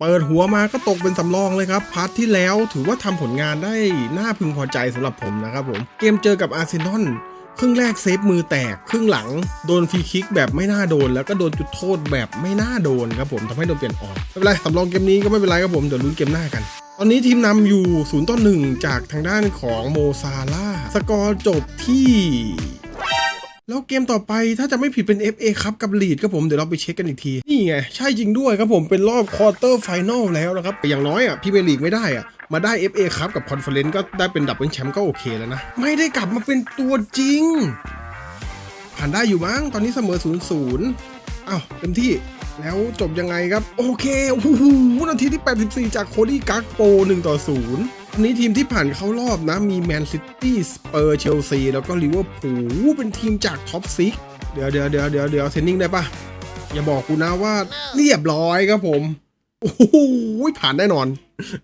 เปิดหัวมาก็ตกเป็นสำรองเลยครับ พาร์ทที่แล้วถือว่าทำผลงานได้น่าพึงพอใจสำหรับผมนะครับผม เกมเจอกับอาร์เซนอลครึ่งแรกเซฟมือแตก ครึ่งหลังโดนฟรีคิกแบบไม่น่าโดน แล้วก็โดนจุดโทษแบบไม่น่าโดนครับผมทำให้โดนเปลี่ยนออกไม่เป็นไรสำรองเกมนี้ก็ไม่เป็นไรครับผมเดี๋ยวลุ้นเกมหน้ากัน ตอนนี้ทีมนำอยู่0ต่อ1จากทางด้านของโมซาลาสกอร์จบที่ แล้วเกมต่อไปถ้าจะไม่ผิดเป็น FA ครับกับลีดครับผม เดี๋ยวเราไปเช็คกันอีกที นี่ไง ใช่จริงด้วยครับผมเป็นรอบควอเตอร์ไฟแนลแล้วนะครับอย่างน้อยอะพี่เบลีกไม่ได้อะ มาได้ FA ครับกับคอนเฟอเรนซ์ก็ได้เป็นดับเบิลแชมป์ก็โอเคแล้วนะ ไม่ได้กลับมาเป็นตัวจริง ผ่านได้อยู่มั้งตอนนี้เสมอ0ูนย์อ้าวเต็มที่แล้วจบยังไงครับ โอเคโอ้โหนาทีที่ 84 จากโคดี้กักโป1ต่อ0 อันนี้ทีมที่ผ่านเข้ารอบนะ มีแมนซิตี้สเปอร์เชลซีแล้วก็ลิเวอร์พูลเป็นทีมจากท็อปซิกเดี๋ยวเดี๋ยวเดี๋ยวเดี๋ยวเดี๋ยวเทนนิ่งได้ปะอย่าบอกกูนะว่าเรียบร้อยครับผม โอ้โหผ่านแน่นอน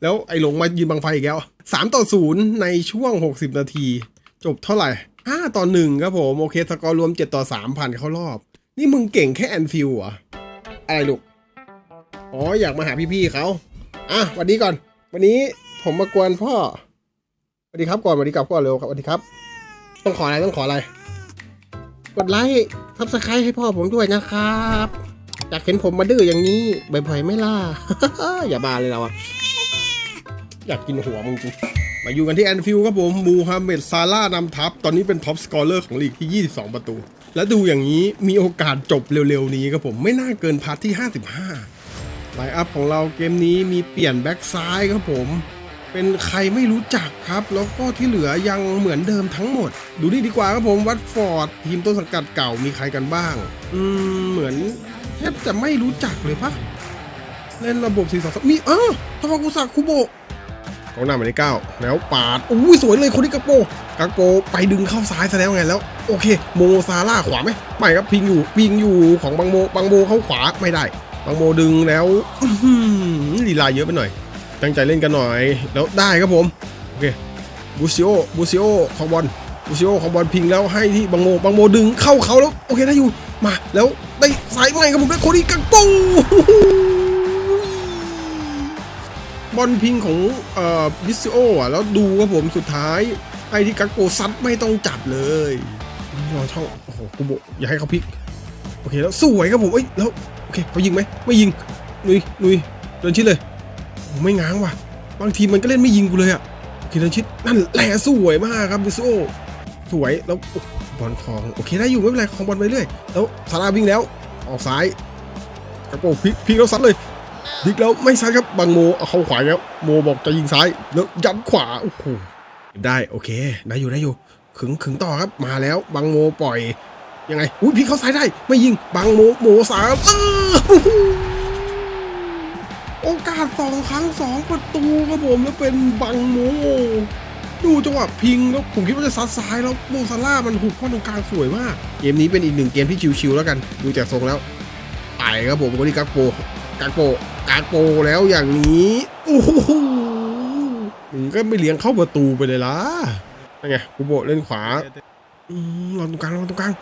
แล้วไอ้หลงมายืนบังไฟอีกแล้ว3ต่อ0ในช่วง 60 นาที จบเท่าไหร่5ต่อ1ครับผม โอเค สกอร์รวม 7 ต่อ 3 ผ่านเข้ารอบ นี่มึงเก่งแค่แอนฟิลด์เหรอ อะไรลูก อ๋อ อยากมาหาพี่ๆเขา อะสวัสดีก่อน วันนี้ ผมมากวนพ่อสวัสดีครับก่อนสวัสดีกลับก่อนเร็วครับสวัสดีครับ ต้องขออะไรต้องขออะไร กดไลค์ทับสไครต์ให้พ่อผมด้วยนะครับอยากเห็นผมมาดื้ออย่างนี้บ่อยๆไม่ล่ะ อย่าบาเลยเราอะอยากกินหัวมึงจริงมาอยู่กันที่แอนฟิลด์ครับผมมูฮัมเหม็ดซาร่านำทัพ ตอนนี้เป็นท็อปสกอร์เลอร์ของลีกที่ 22 ประตู และดูอย่างนี้มีโอกาสจบเร็วๆ นี้ครับผมไม่น่าเกินพาร์ทที่ 55ไลน์อัพของเราเกมนี้มีเปลี่ยนแบ็กซ้ายครับผม เป็นใครไม่รู้จักครับ แล้วก็ที่เหลือยังเหมือนเดิมทั้งหมด ดูนี่ดีกว่าครับผมวัตฟอร์ดทีมต้นสังกัดเก่ามีใครกันบ้าง อืมเหมือนแทบจะไม่รู้จักเลยปะเล่นระบบ4 2 2มีเออทาวากุสะคุโบกองหน้าหมายเลขเก้าแล้วปาดอุ้ยสวยเลยคนที่กักโปกักโปไปดึงเข้าซ้ายซะแล้วไงแล้ว โอเค โมซาร่าขวาไหมไม่ครับพิงอยู่พิงอยู่ของบางโมบางโมเข้าขวาไม่ได้บางโมดึงแล้วลีลาเยอะไปหน่อย ตั้งใจเล่นกันหน่อย แล้วได้ครับผมโอเคบูซิโอบูซิโอของบอลบูซิโอของบอลพิงแล้วให้ที่บางโมบางโมดึงเข้าเขาแล้วโอเคได้อยู่มาแล้วได้สายใหม่ครับผมได้โคดี้กักโปบอลพิงของเอ่อบิสโออะแล้วดูครับผมสุดท้ายไอ้ที่กักโปซัดไม่ต้องจับเลยรอช่องโอ้โหกูโบอย่าให้เขาพลิกโอเคแล้วสวยครับผมเอ้ยแล้วโอเคเขายิงไหมไม่ยิงนุยนุยเดินชิดเลย ไม่ง้างว่ะ บางทีมันก็เล่นไม่ยิงกูเลยอะคเดินชิดนั่นแหละสวยมากครับบิโอสวยแล้วอบอลคลองโอเคได้อยู่ไม่เป็นไรคลองบอลไปเรื่อยแล้วซาร่าวิ่งแล้วออกซ้ายกักโปพลิกพลิกแล้วซัดเลยดิกแล้วไม่ซ้ายครับบางโมเอาเข้าขวาแล้วโมบอกจะยิงซ้าย แล้วยัดขวาโอ้โหได้โอเคได้อยู่ได้อยู่ขึงขึงต่อครับมาแล้วบางโมปล่อยยังไงอุ้ยพี่เข้าซ้ายได้ไม่ยิงบางโมโมสามเออ โอกาสสองครั้งสองประตูครับผมแล้วเป็นบางโม ดูจังหวะพิงแล้วผมคิดว่าจะซัดซ้ายแล้วโมซาร่ามันหุบเข้าตรงกลางสวยมาก เกมนี้เป็นอีกหนึ่งเกมที่ชิวๆแล้วกัน ดูจากทรงแล้วไปครับผมคนนี้กักโปกากโปกากโปแล้วอย่างนี้โอ้โหมึงก็ไม่เลี้ยงเข้าประตูไปเลยล่ะนั่นไงกูโบเล่นขวาลองตรงกลางลองตรงกลาง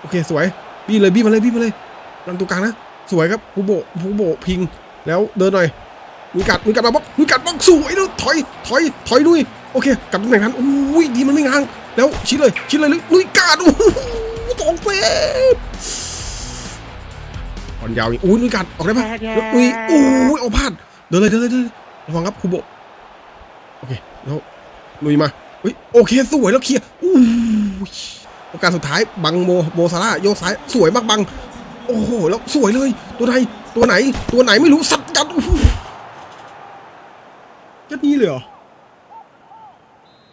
โอเคสวยบี้เลยบี้มาเลยบี้มาเลยลองตรงกลางนะสวยครับกูโบกูโบพิง แล้วเดินหน่อยมีกัดมีกัดมาบล็อกมีกัดบล็อกสวยแล้วถอยถอยถอยลุยโอเคกลับตำแหน่งนั้นอุ้ยดีมันไม่ง้างแล้วชิดเลยชิดเลยลุยกัดโอ้โหสองเซฟบอลยาวอีกอุ้ยนุ้ยกัดออกได้ปะแล้วอุ้ยโอ้ยเอาพลาดเดินเลยเดินเลยเดินเลยระวังครับคูโบะโอเคแล้วลุยมาอุ้ยโอเคสวยแล้วเคลียร์อู้ยโอกาสสุดท้ายบังโมโมซาร่าโยกซ้ายสวยมากบัง โอ้โหแล้วสวยเลย ตัวไหนตัวไหน ตัวไหนไม่รู้สัตว์ยัดยัดนี้เลยเหรอ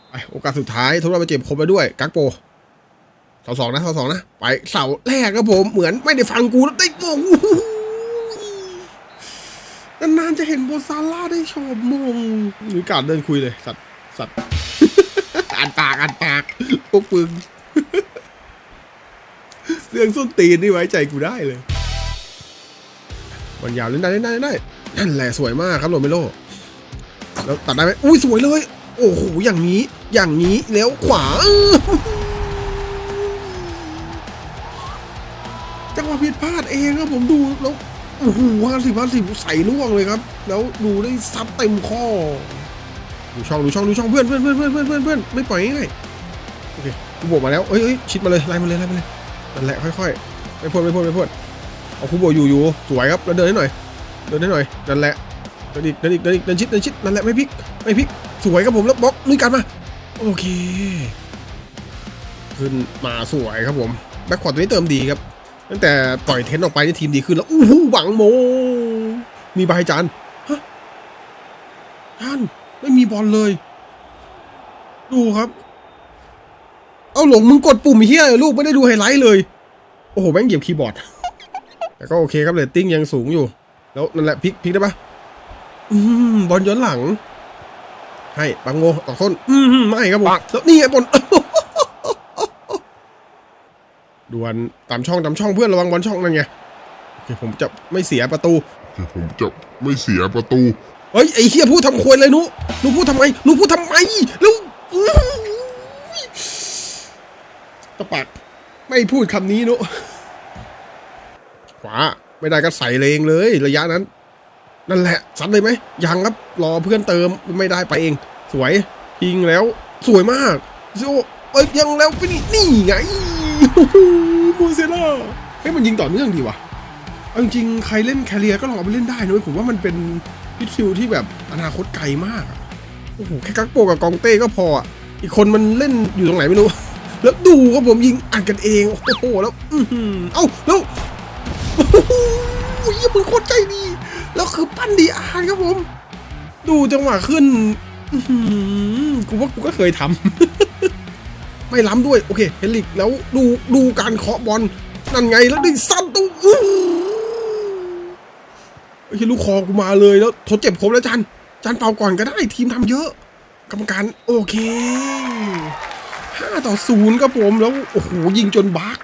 ไปโอกาสสุดท้ายทุกเราไปเจ็บครบไปด้วยกักโปเสาสองนะเสาสองนะ ไปเสาแรกครับผมเหมือนไม่ได้ฟังกูแล้วได้โมงนานๆจะเห็นโบซาร่าได้ชอบมงหรือการเดินคุยเลย สัตว์สัตว์อ่านปากอ่านปากพวกปึง เรื่องส้นตีนนี่ไว้ใจกูได้เลยบอลยาวเล่นได้เล่นได้เล่นได้นั่นแหละสวยมากครับโรเมโลแล้วตัดได้ไหมอุ้ยสวยเลย โอ้โหอย่างนี้อย่างนี้แล้วขวาจังหวะผิดพลาดเองครับผมดูแล้วโอ้โหห้าสิบห้าสิบใส่ล่วงเลยครับ แล้วดูได้ซัดเต็มข้อดูช่องดูช่องดูช่องเพื่อนเพื่อนเพื่อนเพื่อนเพื่อนเพื่อนไม่ปล่อยง่ายโอเคกูบวกมาแล้วเอ้ยเอ้ยชิดมาเลยไล่มาเลยไล่มาเลย นั่นแหละค่อยๆไม่พ้นไม่พ้นไม่พ้นเอาคูโบอยู่อยู่สวยครับแล้วเดินให้หน่อยเดินให้หน่อยนั่นแหละเดินอีกเดินอีกเดินอีกเดินชิดเดินชิดนั่นแหละไม่พลิกไม่พลิกสวยครับผมแล้วบล็อกลุยกันมาโอเค ขึ้นมาสวยครับผมแบ็คขวาตัวนี้เติมดีครับตั้งแต่ปล่อยเทนออกไปนี่ทีมดีขึ้นแล้วอู้หูหวังโม มีใบจานฮะจานไม่มีบอลเลย ดูครับ เอาหลงมึงกดปุ่มเฮียเลยลูกไม่ได้ดูไฮไลท์เลย โอ้โห แม่งเหยียบคีย์บอร์ด แต่ก็โอเคครับเรตติ้งยังสูงอยู่ แล้วนั่นแหละพลิกพลิกได้ปะอืมบอลย้อนหลัง ให้บังโงต่อส้น อืมไม่ครับผมแล้วนี่ไงบอลดวนตามช่องตามช่องเพื่อนระวังบอลช่องนั่นไงโอเคผมจะไม่เสียประตู ผมจะไม่เสียประตู เฮ้ยไอ้เฮียพูดทำควยเลยหนุหนูพูดทำไมหนูพูดทำไมแล้วอื้อ ตะปักไม่พูดคำนี้หนุขวาไม่ได้ก็ใส่เลงเลย ระยะนั้น นั่นแหละซัดเลยไหมยังครับรอเพื่อนเติมไม่ได้ไปเอง สวยยิงแล้ว สวยมากโซเอ้ยยังแล้วไปนี่นี่ไงโอ้โหโมเซล่าเฮ้ยมันยิงต่อเนื่องดีว่ะเอาจริงๆใครเล่นแคเรียก็ลองเอาไปเล่นได้นะเว้ยผมว่ามันเป็นพิทฟิลด์ที่แบบอนาคตไกลมากอะโอ้โหแค่กักโปกับกองเต้ก็พออะอีกคนมันเล่นอยู่ตรงไหนไม่รู้ แล้วดูครับผมยิงอัดกันเองโอ้โหแล้วอื้อหือเอ้าแล้วโอ้โหเหี้ยมึงโคตรใจดีแล้วคือปั้นดีอาร์ครับผม ดูจังหวะขึ้นอื้อหือกูว่ากูก็เคยทำไม่ล้ำด้วย โอเคเฮลิกแล้วดูดูการเคาะบอลนั่นไงแล้วได้ซัดตู้อื้อหือไอ้ยลูกคอกูมาเลยแล้วทดเจ็บผมแล้วจันจันเป่าก่อนก็ได้ทีมทำเยอะ กรรมการโอเค 5 ต่อ 0 ครับผมแล้ว โอ้โห ยิงจนบัก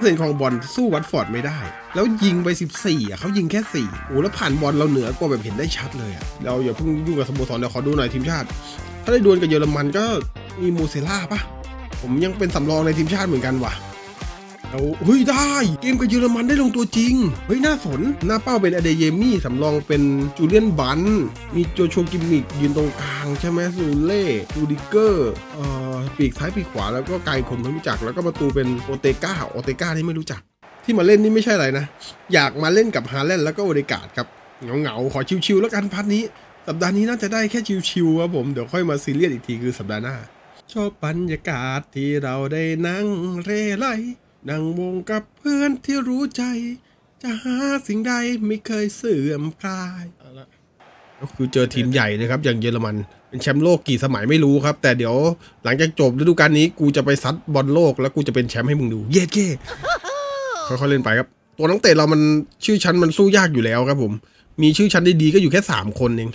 เส้นของบอลสู้วัตฟอร์ดไม่ได้ แล้วยิงไป 14อะเขายิงแค่ 4 โอ้แล้วผ่านบอลเราเหนือกว่าแบบเห็นได้ชัดเลยอะเราอย่าเพิ่งยุ่งกับสโมสรเดี๋ยวขอดูหน่อยทีมชาติ ถ้าได้ดวลกับเยอรมันก็มีโมเซล่าปะผมยังเป็นสำรองในทีมชาติเหมือนกันว่ะ เอาเฮ้ยได้ เกมกับเยอรมันได้ลงตัวจริง เฮ้ย น่าสน หน้าเป้าเป็นอเดเยมี่สำรองเป็นจูเลียนบัน มีโจโชกิมมิกยืนตรงกลางใช่ไหมซูเล่ดูดิเกอร์เอ่อปีกซ้ายปีกขวาแล้วก็ไกลคนไม่รู้จัก แล้วก็ประตูเป็นโอเตก้าโอเตก้าที่ไม่รู้จัก ที่มาเล่นนี่ไม่ใช่อะไรนะ อยากมาเล่นกับฮาแลนด์แล้วก็โอเดกาดครับเหงาๆขอชิวๆแล้วกันพัดนี้ สัปดาห์นี้น่าจะได้แค่ชิวๆครับผมเดี๋ยวค่อยมาซีเรียสอีกทีคือสัปดาห์หน้าชอบบรรยากาศที่เราได้นั่งเร่ไล นั่งวงกับเพื่อนที่รู้ใจ จะหาสิ่งใดไม่เคยเสื่อมคลายเอาละก็คือเจอทีมใหญ่นะครับ อย่างเยอรมัน เป็นแชมป์โลกกี่สมัยไม่รู้ครับ แต่เดี๋ยวหลังจากจบฤดูกาลนี้กูจะไปซัดบอลโลกแล้วกูจะเป็นแชมป์ให้มึงดู เย้เก้ค่อยๆเล่นไปครับ ตัวนักเตะเรามันชื่อชั้นมันสู้ยากอยู่แล้วครับผม มีชื่อชั้นดีๆก็อยู่แค่สามคนเอง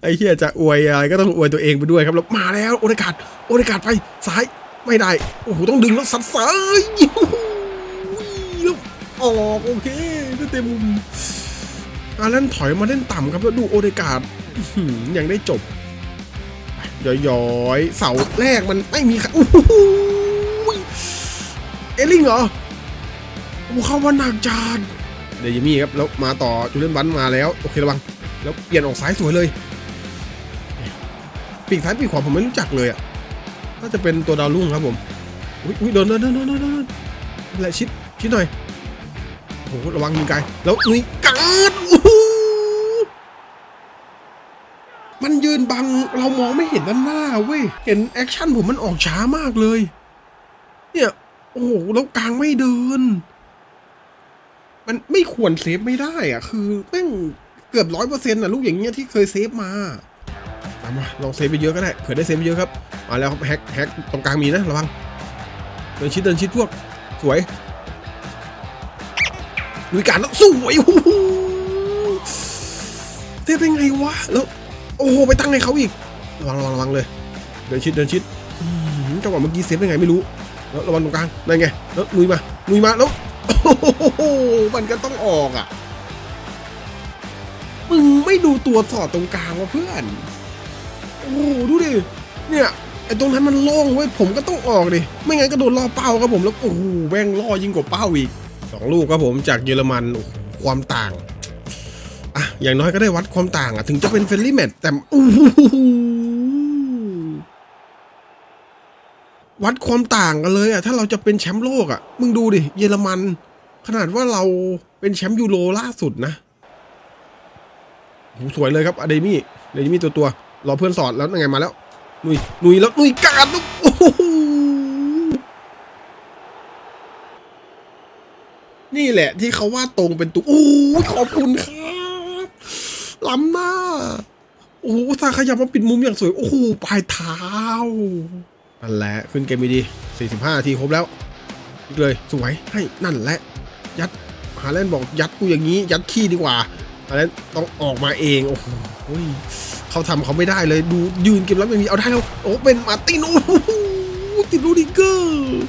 ไอ้เหี้ยจะอวยอะไรก็ต้องอวยตัวเองไปด้วยครับแล้วมาแล้วโอเดกาดโอเดกาดไปซ้าย ไม่ได้ โอ้โห ต้องดึงแล้วสัดซ้ายแล้วออกโอเคได้เต็มมุมอาเลนถอยมาเล่นต่ำครับแล้วดูโอเดกาดยังได้จบย้อยๆ เสาแรกมันไม่มีครโอ้โหเอลลิงเหรอโอ้เข้ามาหนักจัดเดี๋ยวยามี่ครับแล้วมาต่อจูเลนบันมาแล้ว โอเคระวัง แล้วเปลี่ยนออกซ้ายสวยเลย ปีกซ้ายปีกขวาผมไม่รู้จักเลยอะ น่าจะเป็นตัวดาวรุ่งครับผมอุ้ยอุ้ยเดินเดินเดินเดินเดินแหละชิดชิดหน่อยโอ้โหระวังยิงไกลแล้วนี่การดมันยืนบังเรามองไม่เห็นด้านหน้าเว้ยเห็นแอคชั่นผมมันออกช้ามากเลย เนี่ยโอ้โหแล้วกลางไม่เดิน มันไม่ควรเซฟไม่ได้อะ คือแม่งเกือบร้อยเปอร์เซ็นต์อะลูกอย่างเงี้ยที่เคยเซฟมา เอามาลองเซฟไปเยอะก็ได้เผื่อได้เซฟไปเยอะครับมาแล้วครับแฮกแฮกตรงกลางมีนะระวังเดินชิดเดินชิดพวกสวยลุยการแล้วสวยโอ้โหเซฟได้ไงวะแล้วโอ้โหไปตั้งให้เขาอีกระวังระวังระวังเลย เดินชิดเดินชิดอื้อหือจังหวะเมื่อกี้เซฟได้ไงไม่รู้แล้วระวังตรงกลางนั่นไงแล้วลุยมาลุยมาแล้วโอ้โหมันก็ต้องออกอะมึงไม่ดูตัวสอดตรงกลางวะเพื่อน โอ้โหดูดิ เนี่ยไอ้ตรงนั้นมันโล่งเว้ยผมก็ต้องออกดิ ไม่งั้นก็โดนล่อเป้าครับผมแล้วโอ้โหแม่งล่อยิ่งกว่าเป้าอีกสองลูกครับผมจากเยอรมันความต่างอะอย่างน้อยก็ได้วัดความต่างอะถึงจะเป็นเฟรนลี่แมตช์แต่อู้หูวัดความต่างกันเลยอะถ้าเราจะเป็นแชมป์โลกอะมึงดูดิเยอรมัน ขนาดว่าเราเป็นแชมป์ยูโรล่าสุดนะโหสวยเลยครับอะเดมี่อะเดมี่ตัวตัว รอเพื่อนสอดแล้วยังไงมาแล้วนุยนุยแล้วนุยการดโอ้โหนี่แหละที่เขาว่าตรงเป็นตัวโอ้ขอบคุณครับล้ำหน้า โอ้โหอุตาขยับมาปิดมุมอย่างสวย โอ้โหปลายเท้านั่นแหละขึ้นเกมดีๆ45นาทีครบแล้วอีกเลยสวยให้นั่นแหละ ยัดหาเล่นบอกยัดกูอย่างนี้ ยัดขี้ดีกว่าหาเล่นต้องออกมาเอง โอ้โห เขาทำเขาไม่ได้เลยดูยืนเก็บรับอย่างนี้เอาได้แล้วโอ้เป็นมาตินโอ้ติดลูดิเกอร์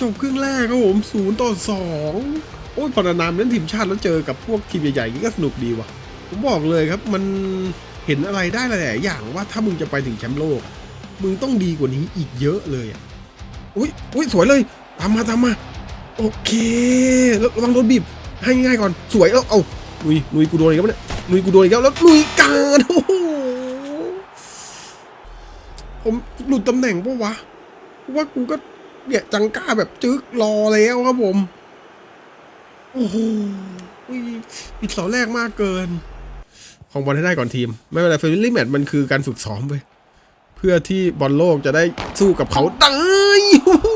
จบครึ่งแรกครับผมศูนย์ต่อสองโอ้ยพอนานๆเล่นทีมชาติแล้วเจอกับพวกทีมใหญ่ๆนี่ก็สนุกดีว่ะ ผมบอกเลยครับมันเห็นอะไรได้หลายอย่างว่าถ้ามึงจะไปถึงแชมป์โลก มึงต้องดีกว่านี้อีกเยอะเลยอุ้ยอุ้ยสวยเลยตามมาตามมา โอเค แล้วระวังโดนบีบให้ง่ายก่อนสวยแล้วเอานุยนุยกูโดนอีกแล้วเนี่ย นุยกูโดนอีกแล้วแล้วนุยการโอ้โหผมหลุดตำแหน่งปะวะว่ากูก็เนี่ยจังก้าแบบจึ๊กรอแล้วครับผม โอ้โหอุ๊ยปิดเสาแรกมากเกิน ของบอลให้ได้ก่อนทีม ไม่เป็นไรเฟรนลี่แมตช์มันคือการฝึกซ้อมไปเพื่อที่บอลโลกจะได้สู้กับเขาได้โอ้โห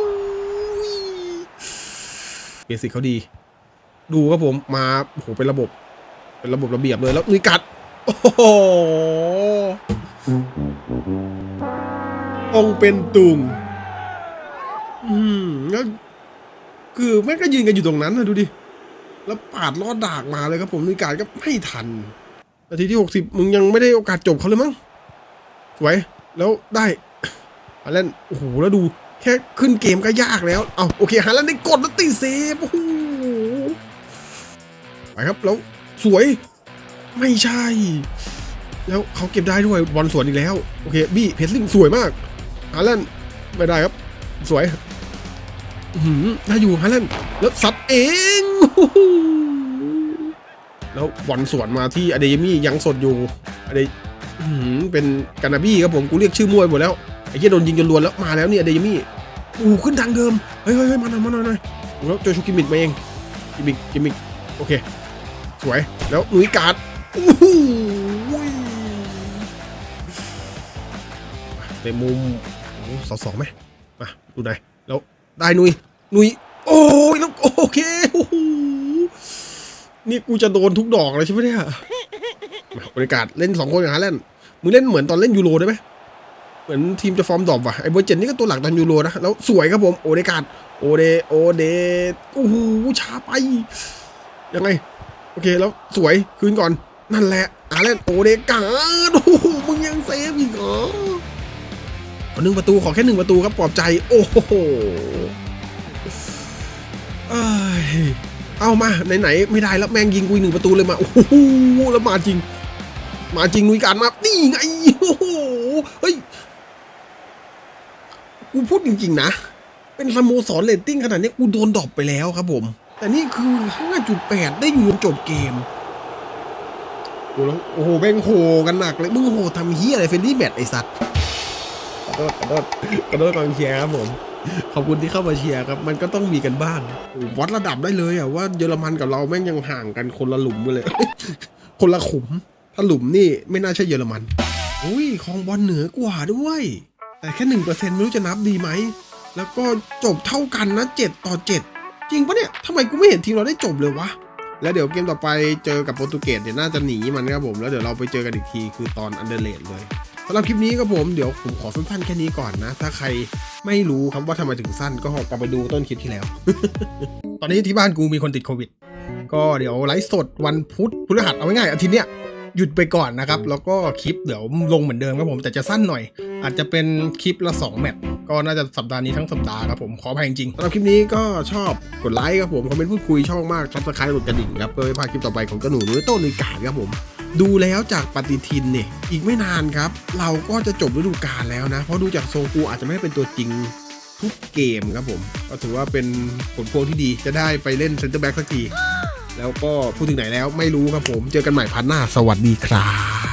เบสิกเขาดี ดูครับผมมาโอ้โหเป็นระบบ เป็นระบบระเบียบเลยแล้วนุยกัด โอ้โหองเป็นตุงอืมแล้วคือแม่งก็ยืนกันอยู่ตรงนั้นนะดูดิ แล้วปาดลอดดากมาเลยครับผมนุยกัดก็ไม่ทันนาทีที่หกสิบมึงยังไม่ได้โอกาสจบเขาเลยมั้งสวยแล้วได้ฮาแลนด์โอ้โหแล้วดูแค่ขึ้นเกมก็ยากแล้ว เอาโอเคฮาแลนด์ได้กดแล้วตีเซฟโอ้โหไปครับแล้ว สวย ไม่ใช่ แล้วเขาเก็บได้ด้วยบอลสวนอีกแล้ว โอเค บี้เพสลิงสวยมากฮาแลนด์ไม่ได้ครับ สวยหือได้อยู่ฮาแลนด์แล้วซัดเองแล้วบอลสวนมาที่อเดยมี่ยังสดอยู่อเดยหือเป็นกานาบี้ครับผมกูเรียกชื่อมวยหมดแล้วไอ้เหี้ยโดนยิงจนรวนแล้วมาแล้วเนี่ยอเดยมี่อู้ขึ้นทางเดิม เฮ้ยเฮ้ยเฮ้ยมาหน่อยมาหน่อยหน่อยแล้วโจชูกิมิกมาเองกิมิกกิมิกโอเค สวย แล้วหนุยการ์ดอู้หูในมุมสองสองไหมมาดูหน่อยแล้วได้นุยนุยโอ้ยแล้วโอเคโอ้โหนี่กูจะโดนทุกดอกเลยใช่ไหมเนี่ยบรรยากาศเล่นสองคนกับฮาแลนด์มึงเล่นเหมือนตอนเล่นยูโรได้ไหมเหมือนทีมจะฟอร์มดรอปว่ะไอ้เบอร์เจนนี่ก็ตัวหลักตอนยูโรนะแล้วสวยครับผมโอเดการ์ดโอเดโอเดโอ้โหช้าไปยังไง เคแล้วสวยคืนก่อนนั่นแหละฮาแลนโอเดกาดโอ้โหมึงยังเซฟอีกเหรอขอหนึ่งประตูขอแค่หนึ่งประตูครับปลอบใจ โอ้โหเอ้ยเอามาไหนๆไม่ได้แล้วแม่งยิงกูหนึ่งประตูเลยมาโอ้โหแล้วมาจริง มาจริงนุยการมานี่ไงโอ้โหเฮ้ยกูพูดจริงๆนะ เป็นสโมสรเรตติ้งขนาดนี้กูโดนดรอปไปแล้วครับผม แต่นี่คือ 5.8 ได้อยู่จนจบเกมโอ้โหแล้วโอ้โหแม่งโหกันหนักเลย มึงโหทำเฮียอะไรเฟนดี้แมทไอสัตว์ขอโทษขอโทษขอโทษกองเชียร์ครับผม ขอบคุณที่เข้ามาเชียร์ครับ มันก็ต้องมีกันบ้างวัดระดับได้เลยอะว่าเยอรมันกับเราแม่งยังห่างกันคนละหลุมกันเลย คนละขุม ถ้าหลุมนี่ไม่น่าใช่เยอรมันอุ้ยคองบอลเหนือกว่าด้วย แต่แค่หนึ่งเปอร์เซ็นต์ไม่รู้จะนับดีไหม แล้วก็จบเท่ากันนะเจ็ดต่อเจ็ด จริงปะเนี่ยทำไมกูไม่เห็นทีมเราได้จบเลยวะ แล้วเดี๋ยวเกมต่อไปเจอกับโปรตุเกสเดี๋ยวน่าจะหนีมันครับผมแล้วเดี๋ยวเราไปเจอกันอีกทีคือตอนอันเดอร์เลดเลยสำหรับคลิปนี้ครับผมเดี๋ยวผมขอสั้นๆแค่นี้ก่อนนะ ถ้าใครไม่รู้ครับว่าทำไมถึงสั้นก็กลับไปดูต้นคลิปที่แล้ว ตอนนี้ที่บ้านกูมีคนติดโควิด ก็เดี๋ยวไลฟ์สดวันพุธพฤหัสเอาง่ายๆอาทิตย์เนี้ย หยุดไปก่อนนะครับ แล้วก็คลิปเดี๋ยวลงเหมือนเดิมครับผม แต่จะสั้นหน่อย อาจจะเป็นคลิปละ 2 แมตช์ก็น่าจะสัปดาห์นี้ทั้งสัปดาห์ครับผมขออภัยจริงๆสำหรับคลิปนี้ก็ชอบกดไลค์ครับผมคอมเมนต์พูดคุยชอบมากซับสไครต์กดกระดิ่งครับเพื่อไม่พลาดคลิปต่อไปของกระหนูนุ้ยโต้นุ้ยกาดครับผม ดูแล้วจากปฏิทินเนี่ยอีกไม่นานครับ เราก็จะจบฤดูกาลแล้วนะเพราะดูจากโซกูอาจจะไม่ได้เป็นตัวจริงทุกเกมครับผม ก็ถือว่าเป็นผลพวงที่ดีจะได้ไปเล่นเซนเตอร์แบ็กสักที แล้วก็พูดถึงไหนแล้วไม่รู้ครับผม เจอกันใหม่พันหน้า สวัสดีครับ